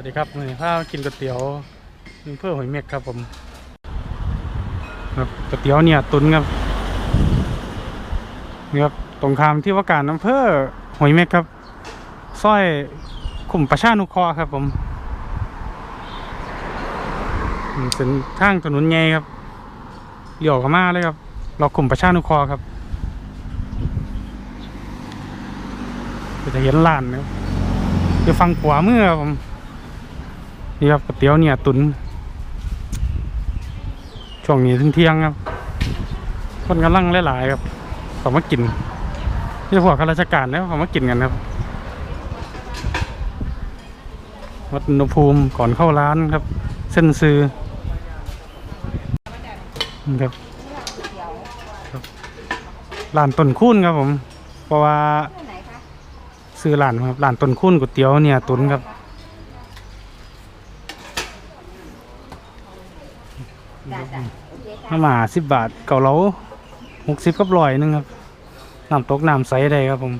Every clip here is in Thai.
วัสดีครับวันนี้พากินก๋วยเตี๋ยวอำเภอหอยเม็กครับผมครับก๋วยเตี๋ยวเนี่ยตุนครับนี่ครับตรงข้ามที่ว่าการอำเภอหอยเม็กครับซอยขุมประชานุเคราะห์ครับผมเป็นทางถนนใหญ่ครับเลี้ยวเข้ามาเลยครับ เราขุมประชานุเคราะห์ครับจะเห็นร้านนะครับจะฟังขวามือครับผม นี่ครับก๋วยเตี๋ยวเนี่ยตุนช่วงนี้ถึงเที่ยงครับ คนกำลังหลายๆครับเขามากินนี่พวกข้าราชการเนะเขามากินกันครับ วัดอุณหภูมิก่อนเข้าร้านครับ เส้นซื้อครับครับร้านต้นคูนครับผม เพราะว่าซื้อร้านครับร้านต้นคูนก๋วยเตี๋ยวเนี่ยตุนครับ จ้าจ้าโอเคค่ะ น้ำ หมาสิบบาทเก่าเหลาหกสิบกับร้อยหนึงครับน้ำตกน้ำใสได้ครับผม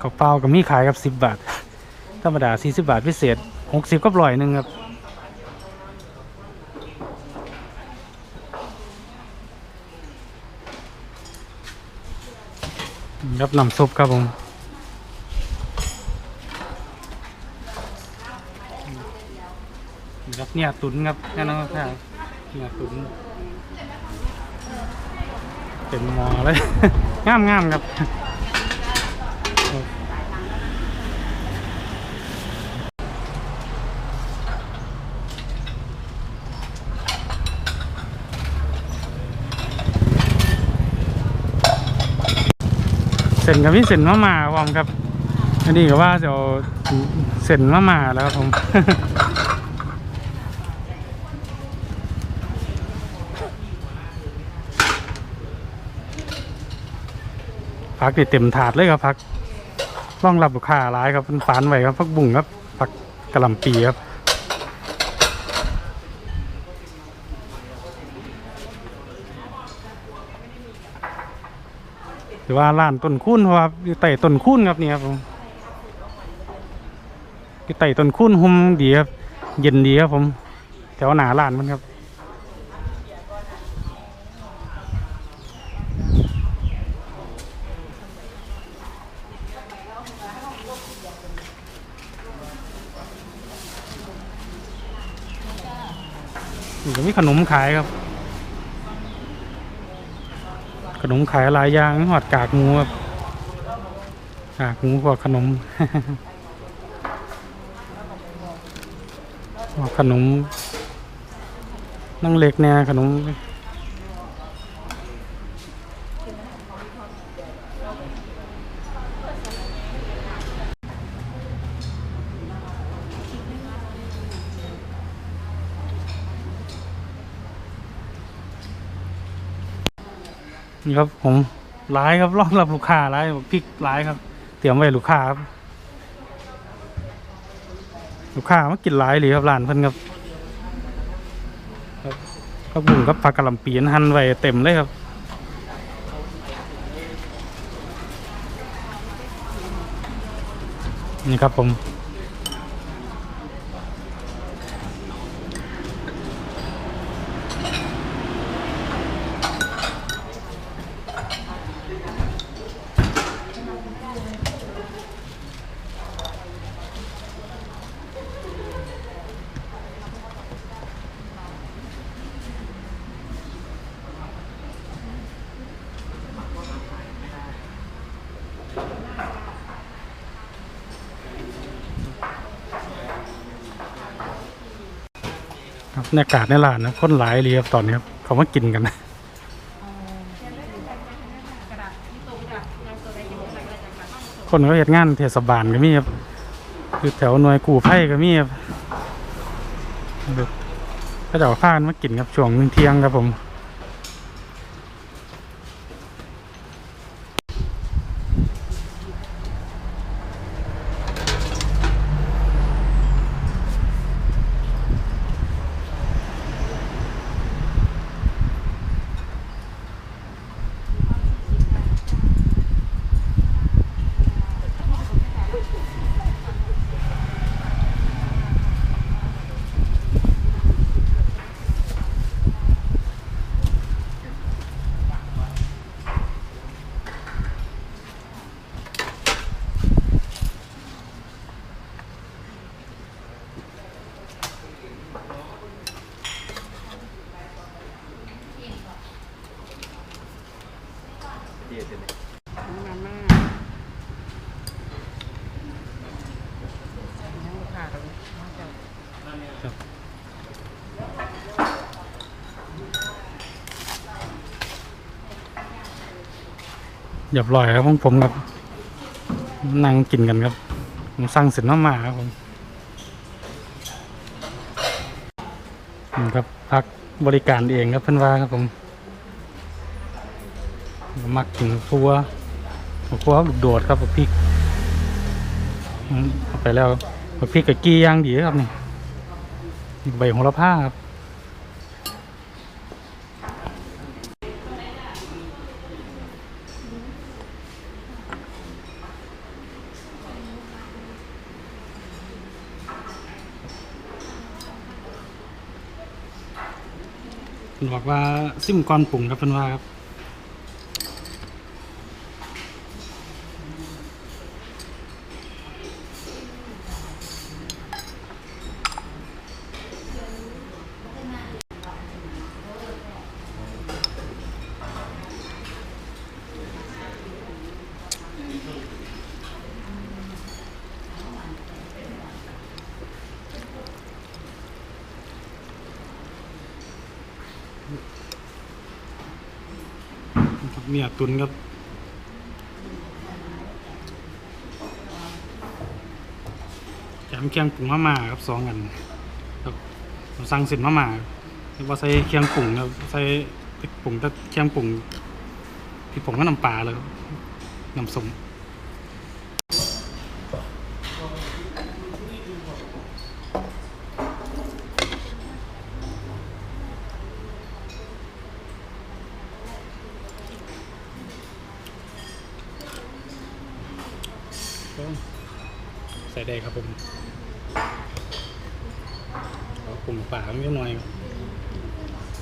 ข้าวเปล่ากับมีขายกับสิบบาท ธรรมดาสี่สิบบาทพิเศษหกสิบกับร้อยหนึ่งครับครับน้ำซุปครับผม ครับเนี่ยตุนครับแน่นอนครับเนี่ยตุนเต็มมอเลยงามงามครับเส้นกับพี่เส้นมะมาพร้อมครับ อันนี้ก็ว่าจะเอาเส้นมะมาแล้วครับผม พักนี่เต็มถาดเลยครับพักร่องรับลูกค้าหลายครับมันฝานไว้ครับพักบุ่งครับพักกระหลำปีครับหรือว่าร้านต้นคูนเพราะว่าอยู่ใต้ต้นคูนครับนี่ครับผมอยู่ใต้ต้นคูนหุ่มดีครับเย็นดีครับผมแถวหนาร้านมันครับ ขนมขายครับ ขนมขายหลายอย่างหอดกากหมูครับกากหมูพวกขนมขนมนั่งเล็กเนี่ยขนม นี่ครับผมหลายครับรองรับลูกค้าหลายพริกหลายครับ เตรียมไว้ลูกค้าครับ ลูกค้ามากินหลายเลยครับร้านเพิ่นครับครับก็บุ้งกับผักกะหล่ำปีนหั่นไว้เต็มเลยครับนี่ครับผม บรรยากาศในร้านนะคนหลายเลยครับตอนนี้ครับเขามากินกันนะคนเขาเห็นงานเทศบาลก็มีครับคือแถวหน่วยกู้ไพ่ก็มีครับก็จะเอาข้านมากินครับช่วงเที่ยงครับผม ครับ หยาบลอยครับของผมครับ นั่งกินกันครับ ผมสร้างเสร็จน้ำมาครับผมนี่ครับพักบริการเองครับเพื่อนว่าครับผมมักกินครัวครัวโดดครับพริกเอาไปแล้วพริกกับกี้ย่างดีครับนี่ ใบโหระพาครับเพิ่นบอกว่าซิมก่อนปรุงครับเพิ่นว่าครับ ตุนครับแถมเคียงปรุงมะม่าครับสองอันครับผมสั่งเสร็จมะม่าเรียกว่าใส่เคียงปรุงครับใส่พริกปรุงแต่เคียงปรุงพริกผงก็น้ำปลาเลยครับน้ำส้มก็ใส่ได้ครับผมเอาปรุงปลาไม่น้อยครับ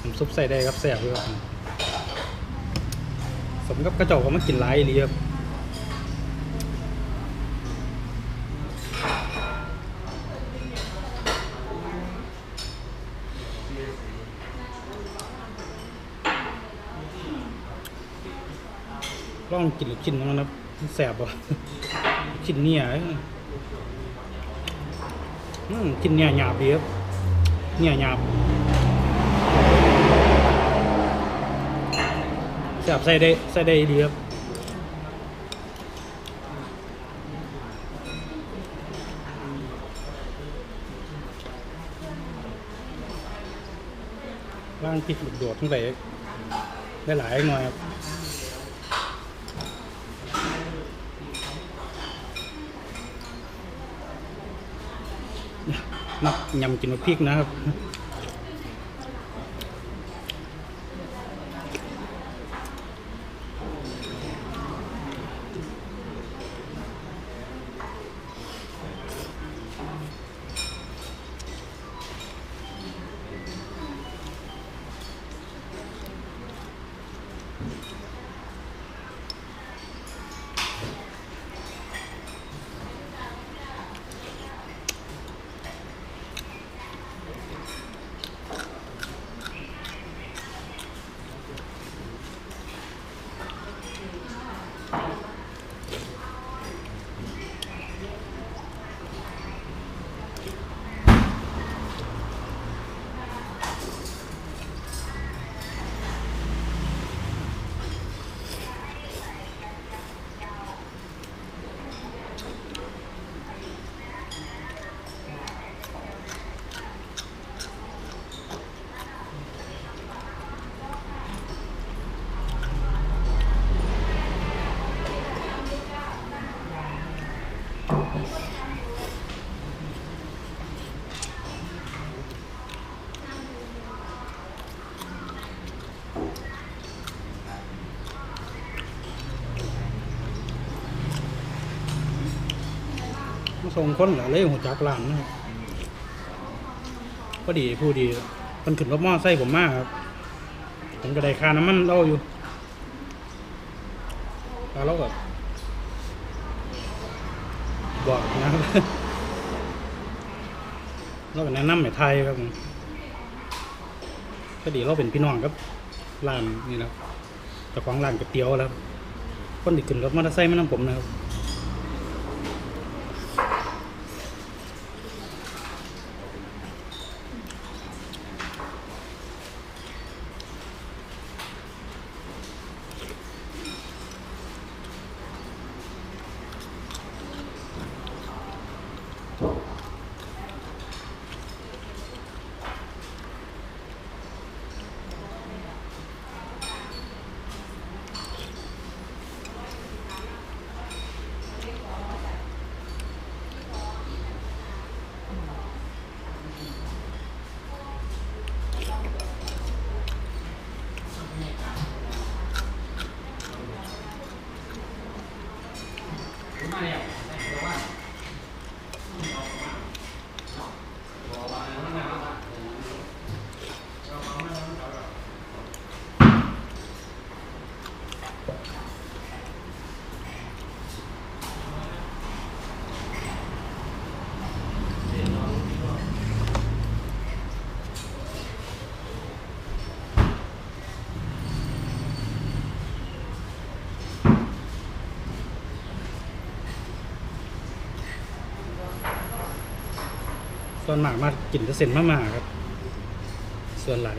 น้ำซุป ใส่ได้ครับแซ่บด้วยครับสมกับกระจอกเขามากินหลายอีหลีครับลองกินลูกชิ้นมันนะครับแสบว่ะชิ้นเนี่ยอืมกินเนี่ยหยาบดีครับเนี่ยหยาบ แสบใส่ได้ใส่ได้ดีครับร่างพริกลูกโดดทั้งไปได้หลายหน่อยครับนักยำกินมะพริกนะครับ มาส่งคนเหรอเลยหัวจักรลานนะครับพอดีผู้ดีมันขึ้นรถมอไซค์ผมมากครับผมก็ได้ค่าน้ำมันเราอยู่แล้วเราก็บอกนะครับเราก็แนะนำให้ไทยครับพอดีเราเป็นพี่น้องครับร้านนี่นะครับเจ้าของร้านก๋วยเตี๋ยวแล้วคนที่ขึ้นรถมอเตอร์ไซค์มานํผมนะครับ 没有 ส่วนมากมากกินจะเส้นมากๆครับ ส่วนหลาย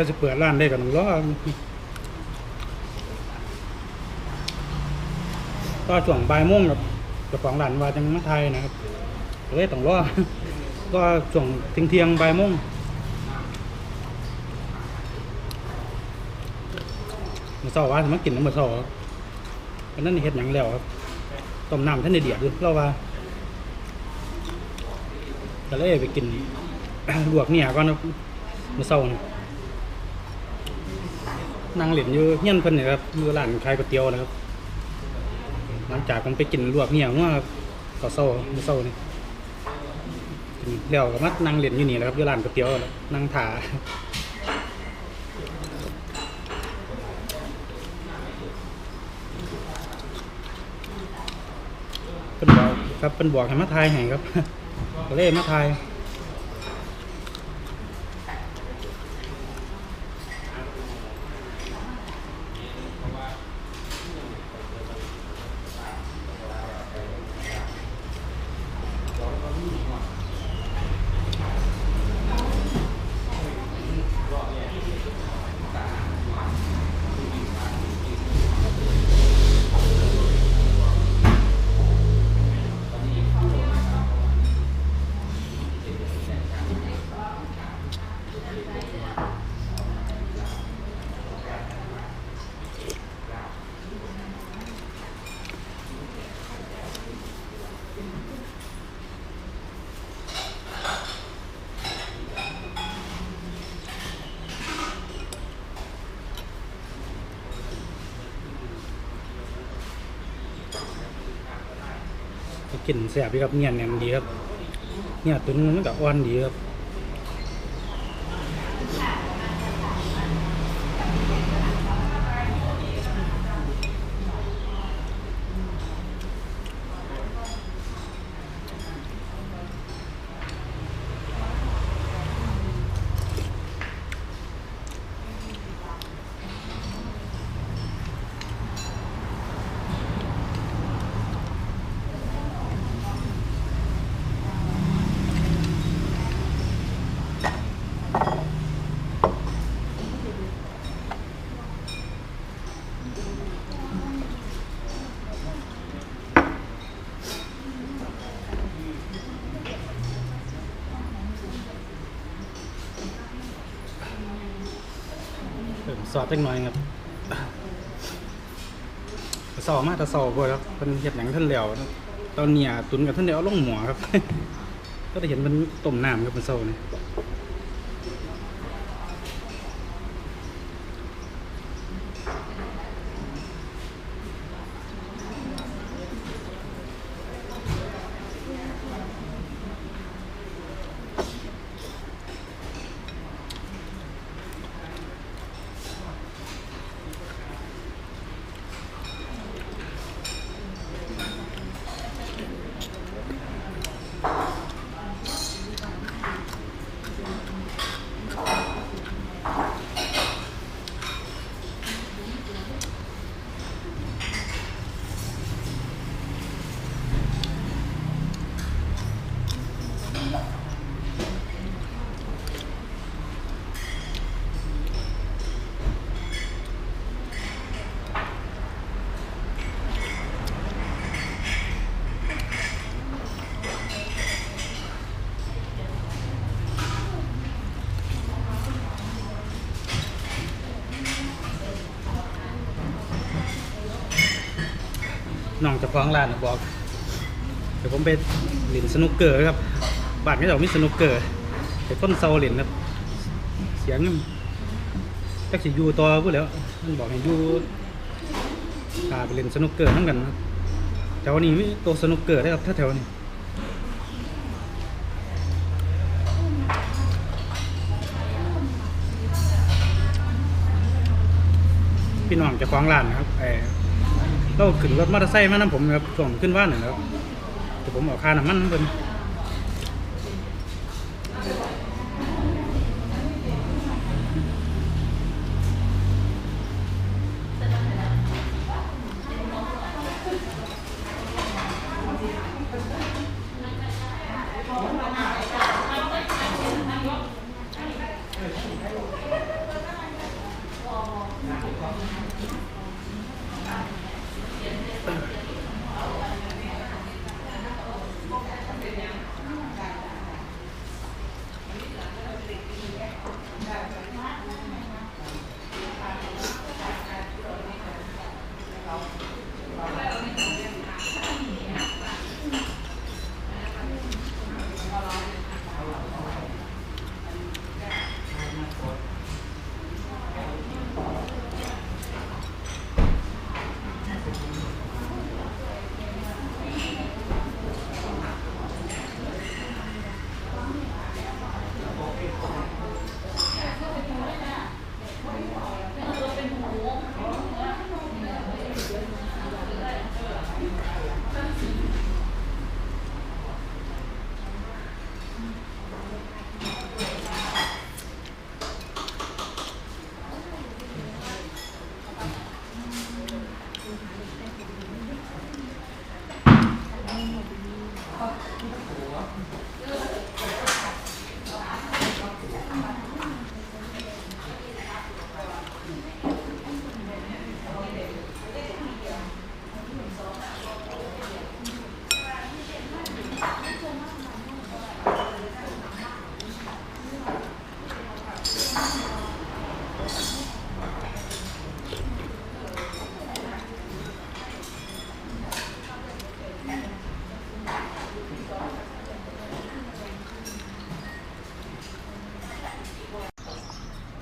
เดี๋ยวจะเปิดร้านได้กันรอก็ช่วงบ่ายโมงกับเจ้าของร้านว่าจังมาไทยนะครับเลยต้องรอก็ช่วงเที่ยงเที่ยงบ่ายโมงมื้อเช้าว่าสมากินน้ำมื้อเช้าอันนั้นเฮ็ดหยังแล้วครับต้มน้ำท่านได้เดือดอยู่เราว่าก็เลยไปกินลวกเนี่ยก่อนครับมื้อเช้านี่ย นั่งเหรียญอยู่เฮี้ยนเพิ่นเนี่ยครับอยู่ร้านขายก๋วยเตี๋ยวนะครับ หลังจากผมไปกินลวกเนี่ยว่าก็เศร้าเศร้านี่กินแล้วก็มานั่งเหรียญอยู่นี่แหละครับอยู่ร้านก๋วยเตี๋ยวนั่งถ่าเพิ่นบอกครับเพิ่นบอกให้มาทายให้ครับเลยมาทาย กลิ่นแสบดีครับเนียนแน่นดีครับเนี่ยตุ๋นมันก็อ่อนดีครับ สอบเล็กน้อยครับสอมาแต่สอบ่ครับเป็นเห็ดหนังท่านเหลวตอนเนี่ยตุนกับท่านเดียวเอาลงหมอครับ ก็ได้เห็นมันต้มน้ำครับเป็นโซ่นี่ย เจ้าของร้านบอก เดี๋ยวผมไปเล่นสนุกเกอร์ครับบ้านก็จะมีสนุกเกอร์แต่คนเซาเล่นครับ เสียงมันจักสิอยู่ต่อพูดแล้วมันบอกให้ยูพาไปเล่นสนุกเกอร์ทั้งกันครับแถวนี้มีโตัวสนุกเกอร์ได้ครับถ้าแถวนี้พี่น้องจะคล้างร้านนะครับ เราขึ้นรถมอเตอร์ไซค์มานํผมครับส่งขึ้นว่านหนึ่งครับแต่ผมเอาค่าน้ำมันเพิ่น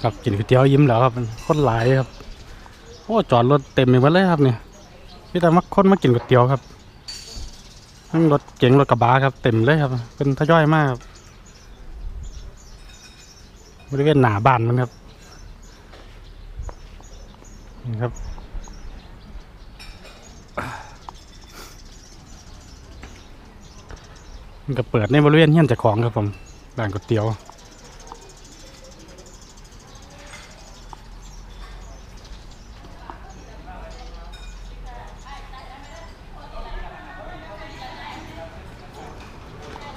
ครับกินก๋วยเตี๋ยวยิ้มแล้วครับมันคนหลายครับโอ้จอดรถเต็มไปหมดเลยครับเนี่ยพี่แต่มาคนมากินก๋วยเตี๋ยวครับทั้งรถเก๋งรถกระบะครับเต็มเลยครับ เป็นทยอยมากบริเวณหน้าบ้านมันครับนี่ครับมันก็เปิดในบริเวณเฮียนจ้าของครับผมร้านก๋วยเตี๋ยว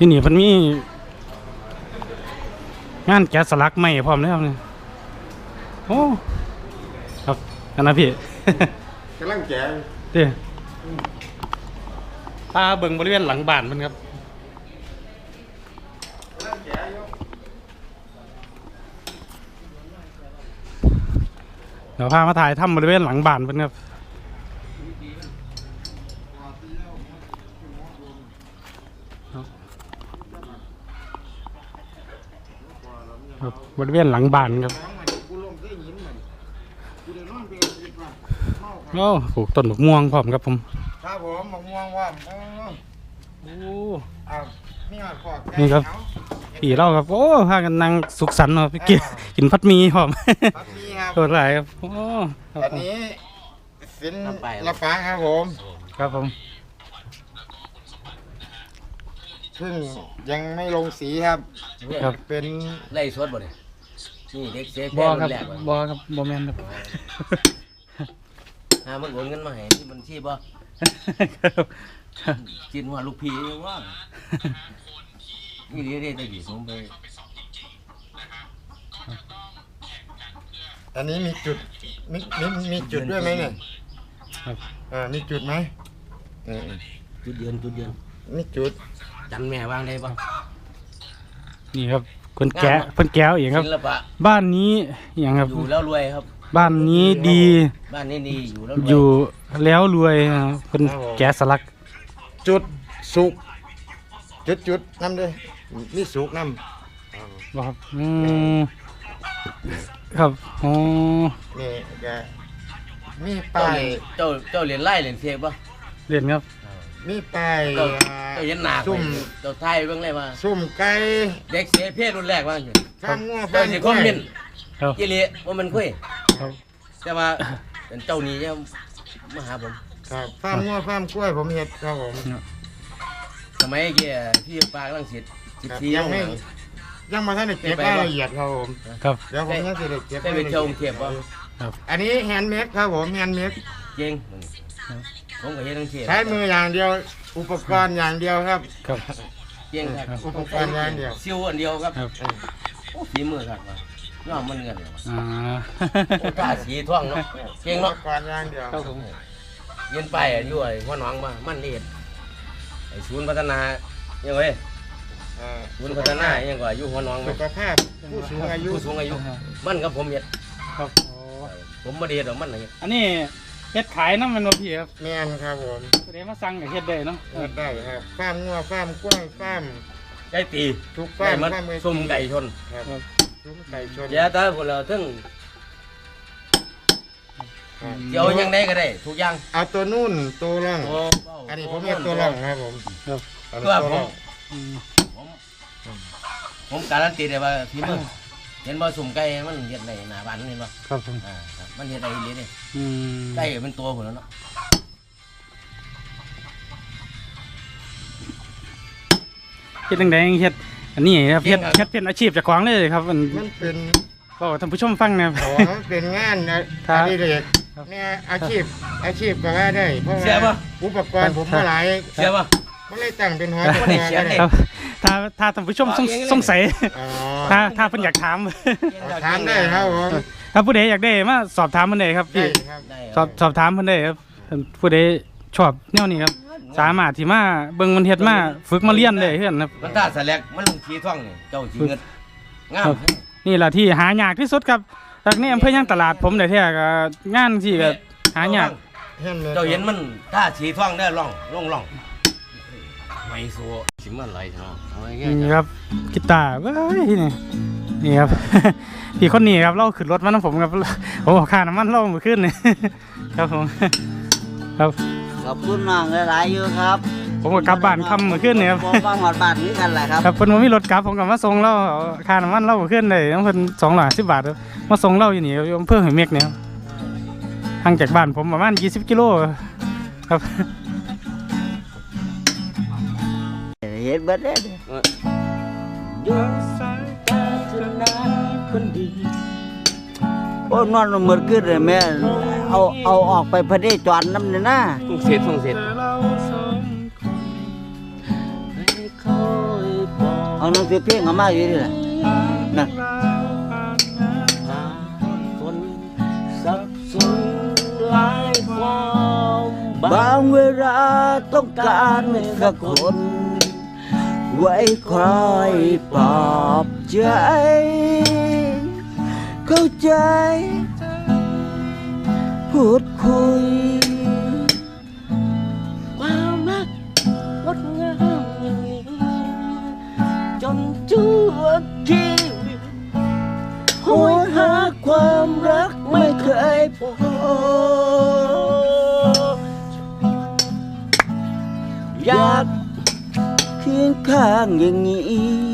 ที่นี่มันมี งานแกะสลักใหม่พร้อมเลยครับเนี่ยโอ้ครับอันนะพี่ กำลังแกะเด้ตาเบิ่งบริเวณหลังบ้านมันครับ กำลังแกะอยู่เดี๋ยวพามาถ่ายถ้ำบริเวณหลังบ้านมันครับ บบริเวณหลังบ้านครับน้ำมันกูลงได้ยินมันกูเดินนอนไปเอาไปว่าเมาครับโอ้ปลูกต้นมะม่วงพร้อมครับผมครับผมมะม่วงว่าอ๋อโอ้เอานี่มาขอแกะนี่ครับเอาพี่เราครับ โอ้พากันนั่งสุขสันต์เนาะพี่กินกินพัดหมีพร้อมครับนี่ครับโคตรหลายครับโอ้ครับอันนี้สินละปางครับผม ครับผม ซึ่งยังไม่ลงสีครับ ครับ เป็นไล่สดบ่เนี่ยนี่เด็กเซฟบอแพ้ครับนแรกบ่บอครับบอแมนครับ หามันโอนเงินมาให้ที่บัญชีบ่ครับกินว่าลูกพี่ยังว่านี่เรียกได้กี่สมไปอันนี้มีจุดมีมีมีจุดด้วยไหมเนี่ยครับอ่ามีจุดไหมเออจุดเดือนจุดเดือนมีจุด จันแม่วางได้บ่นี่ครับคนแก้คนแก้วเองครับ ศิลปะบ้านนี้อย่างครับ อยู่แล้วรวยครับ บ้านนี้ดี บ้านนี้ดีอยู่แล้วรวยอยู่แล้วรวยนะครับเป็นครับผมแกะสลักจุดสุกจุดจุดน้ำด้วยมีสุกน้บ่ครับอืมครับอ๋อำนี่แกมีเจ้าป้ายเรียนเจ้าเจ้าเรียนไล่เรียนเทียบป่ะเรียนครับ มีป้ายเจ้าอ่าเจ้าเห็นหนาไปซุ่มเจ้าไทยเบิ่งเลยว่า ซุ่มไก่เด็กเสียเพศรุ่นแรกว่าอยู่ฟาร์มงัวเจ้าฟาร์มสิกคล้อวมยเมนต์ครับ กิเลว่ามันคุยครับ แต่ว่าเป็นเจ้านี้เนี่ยมาหาผม ครับฟาร์มงัวฟาร์มกล้วยผมเฮ็ดครับผม สมัยเกี่ยที่ปากลังสิตสิบครับสี่ยังไม่ ยังมาท่านได้เก็บรายละเอียดครับผมครับ เดี๋ยวผมยังจะได้เก็บได้ไปเที่ยวกรุงเทพบ่ อันนี้แฮนด์เมดครับผมแฮนด์เมดเก่ง ผมก็เฮ็ดทั้งเทียบใช้มืออย่างเดียว อุปกรณ์อย่างเดียวครับ ครับ เก่งครับอุปกรณ์อย่างเดียว ซิวอันเดียวครับครับ โอ้ฝีมือครับว่าน้องมันเงินเลยว่ะอ่า โอ้ตาสีท่องเนาะเก่งอุเนาะปกรณ์อย่างเดียวครับผมเย็นไปอะอยู่ไอ้หัวหนองมามันนี่เฮ็ดไอ้ศูนย์พัฒนายังไงเอ่อศูนย์พัฒนายังก็อยู่หัวหนองไหมสุขภาพผู้สูงอายุผู้สูงอายุ มันกับผมเฮ็ดครับอ๋อผมบ่ได้เฮ็ดหรอกมันน่ะเฮ็ดอันนี้ เฮ็ดขายน้ำมันบ่พี่ครับแมนครับผมแสดงว่าสั่งก็เฮ็ดได้เนาะเฮ็ดได้ครับฟาร์มงัวฟาร์มกล้วยฟาร์มไก่ตีทุกไก่ฟาร์มมันฟาร์มซุ่มไก่ชนครับซุ้มไก่ชนเดี๋ยวถ้าพวกเราถึงครับเดี๋ยวยังไดก็ได้ทุกอย่างเอาตัวนุ่นตัวร่องโอ้อันนี้ผมเฮ็ดตัวร่องครับผมครับอันเพื่นี้อตัวผร่มองอืมผมผมการันตีได้ว่าพี่มึงเห็นบ่สุ่มไก่มันเฮ็ดได้หน้าบ้านเห็นบ่ครับผมอ่าครับมันเฮ็ดได้อีหลีเด้อืม ไก่เป็นตัวพุ่นแล้วเนาะเฮ็ดจังได๋เฮ็ดอันนี้ครับเฮ็ดเฮ็ดเป็นอาชีพเจ้าของเลยครับอันมันเป็นก็ท่านผู้ชมฟังนะครับ ขอมันเป็นงานนะครัอับนนี้เด็กครับเนี่ยอาชีพอาชีพก็ว่าได้ เพราะเชื่อปะว่าอุปกรณ์ผมก็หลายเชื่อป่ะ มันเลยตั้งเป็นหอบ่ได้เขียนได้เองครับ ถ้าถ้าท่านผู้ชมสงเอาเองเลยสงสัย อ๋อถ้าถ้าเพิ่นอยากถาม ถามได้ครับผม ถ้าผู้ใดอยากได้มาสอบถามเพิ่นได้ครับได้พี่ครับ ได้สอบสอบถามเพิ่นได้ครับเพิ่นผู้ใดชอบแนวนี้ครับ สามารถที่มาเบิ่งมันเฮ็ดมาฝึกมาเรียนได้เฮือนครับ มันตาสแลกมันลงขี้ท่องนี่เจ้าสิเงินงามครับ นี่ล่ะที่หายากที่สุดครับจากนี้อำเภอย่างตลาดผมได้แท้ก็งานที่ก็หายากเห็นเลยเจ้าเห็นมันตาสีท่องได้ร่องร่องร่องไม่สัวสิมันไหลเนาะเอาง่ายนี่ๆครับกีตาร์เว้ยนี่นี่ครับ พี่คนนี้ครับเราขึ้นรถมานํผมครับผมบอกค่าน้ำมันเราเมื่อคืนนี่ครับผมครับขอบคุณน้องหลายๆอยู่ครับ ผมก็กลับบ้านค่ำเมื่อคืนนี่ครับผมว่าหอดบ้านนี้กันแหละครับครับเพิ่นบ่มีรถกลับผมก็มาส่งเราเอาค่าน้ำมันเราเมื่อคืนได้เพิ่น210บาทครับมาส่งเราอยู่นี่ครับอยู่อำเภอหอยเม็กเนี่ยครับห่างจากบ้านผมประมาณ20กิโลครับเห็นเบิดเด้อดวงสายตาเธอนาย คนดี โอ้นอนมืดขึ้นเลยแม่ เอาเอาออกไปพระเดจรน้ำเนี่ยนะส่งเสร็จส่งเสร็จเอาหนังสือเพลงเอามาอยู่นี่แหละนะคนสับสนหลายความบางเวลาต้องการสักคนไว้คอยปลอบใจ เข้าใจ พูดคุย ความรักงดงามอย่างนี้จนชั่วชีวิตหวยหาความรักไม่เคยพบอยากเคียงข้างอย่างนี้